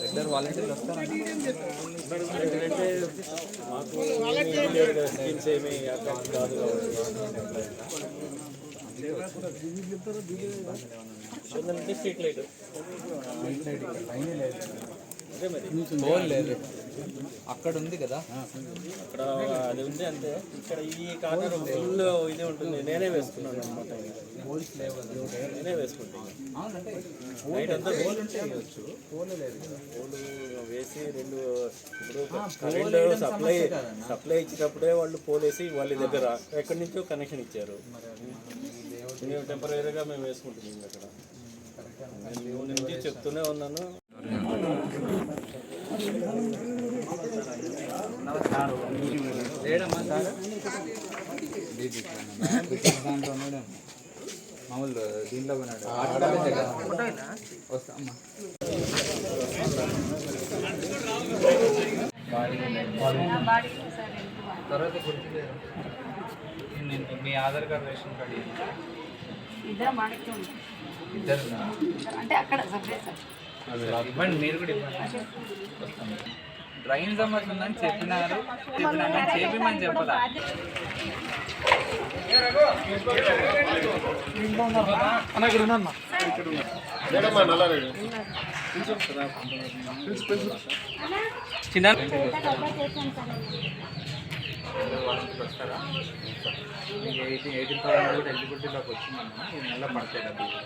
Regular వాలంటీర్లు వస్తారా schemes ఏమి కాదు స్ట్రీట్ లైట్ లేదు అక్కడ ఉంది కదా అక్కడ అది ఉంది అంతే. ఇక్కడ ఈ కార్నర్ ఫుల్ ఇది ఉంటుంది. నేనే వేసుకున్నాను అనమాట నేనే వేసుకుంటాను నైట్ అంతా వేసి రెండు ఇప్పుడు కరెంట్ సప్లై సప్లై ఇచ్చినప్పుడే వాళ్ళు పోలేసి వాళ్ళ దగ్గర ఎక్కడి నుంచో కనెక్షన్ ఇచ్చారు. మేము టెంపరీగా మేము వేసుకుంటున్నాం అక్కడ నేను నుంచి చెప్తూనే ఉన్నాను. దాంట్లో ఉన్నాడు మామూలు దీంట్లో ఉన్నాడు వస్తా అమ్మా తర్వాత గుర్తులేదు మీ ఆధార్ కార్డ్ రేషన్ కార్డు. ఇద్దరం మాణిక్యం ఇద్దరు అంటే అక్కడ సపరేట్ ఇవ్వండి మీరు కూడా ఇవ్వండి. వస్తాను డ్రైన్ సమస్య ఉందని చెప్పినారు. చెప్పినా కానీ చేపిమని చెప్పాలా చిన్న ఎయిటీన్ ఎయిటీన్ థౌసండ్ కూడా ఎలిజిబిలిటీలోకి వచ్చిందమ్మా ఈ నెల పడతాయి డబ్బులు